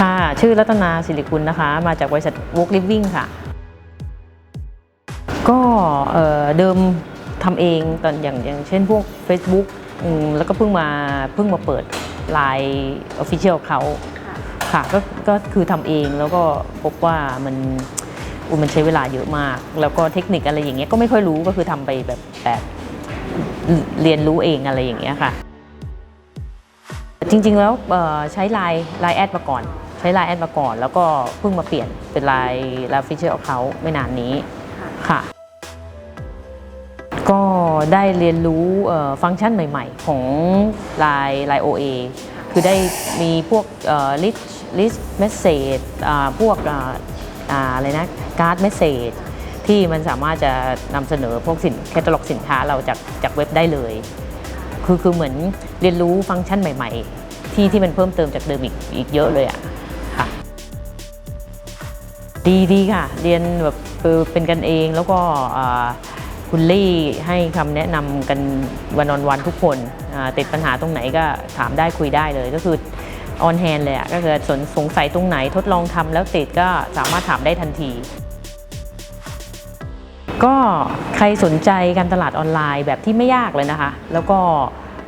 ค่ะ ชื่อรัตนาสิริกุลนะคะ มาจากบริษัท Walk Living ค่ะ ก็เอ่อเดิมทำเองตอนอย่างอย่างเช่นพวก Facebook อืมแล้วก็เพิ่งมาเพิ่งมาเปิด Line Official เขาค่ะก็ก็คือทำเองแล้วก็พบว่ามันอุยมันใช้เวลาเยอะมาก แล้วก็เทคนิคอะไรอย่างเงี้ยก็ไม่ค่อยรู้ก็คือทำไปแบบแบบเรียนรู้เองอะไรอย่างเงี้ยค่ะ จริงๆแล้วเอ่อใช้ไลน์ไลน์แอดมาก่อน ใช้ไลน์แอดมาก่อน แล้วก็เพิ่งมาเปลี่ยนเป็นไลน์ไลน์ฟิชเชอร์ของเขาไม่นานนี้ค่ะ ก็ได้เรียนรู้เอ่อฟังก์ชันใหม่ ๆ ของไลน์ไลน์ OA คือได้มีพวกลิสลิสเมสเซจพวกอ่าอ่าอะไรนะการ์ดเมสเซจที่มันสามารถจะนำเสนอพวกสินแคตตาล็อกสินค้าเราจากจากเว็บได้เลย คือคือเหมือนเรียนรู้ฟังก์ชันใหม่ ๆ ที่ที่มันเพิ่มเติมจากเดิมอีกอีกเยอะเลยอะค่ะ ดีดีค่ะ เรียนแบบเป็นกันเองแล้วก็คุณลี่ให้คำแนะนำกันวันออนวันทุกคนติดปัญหาตรงไหนก็ถามได้คุยได้เลยก็คือออนแฮนเลยอะก็คือสนสงสัยตรงไหนทดลองทำแล้วติดก็สามารถถามได้ทันที ก็ใครสนใจการตลาดออนไลน์แบบที่ไม่ยากเลยนะคะ แล้วก็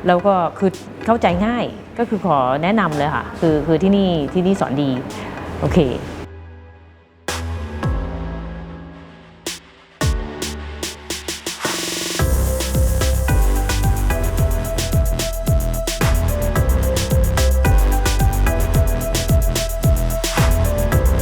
แล้วก็คือเข้าใจง่ายก็คือขอแนะนำเลยค่ะ คือคือที่นี่ที่นี่สอนดี โอเค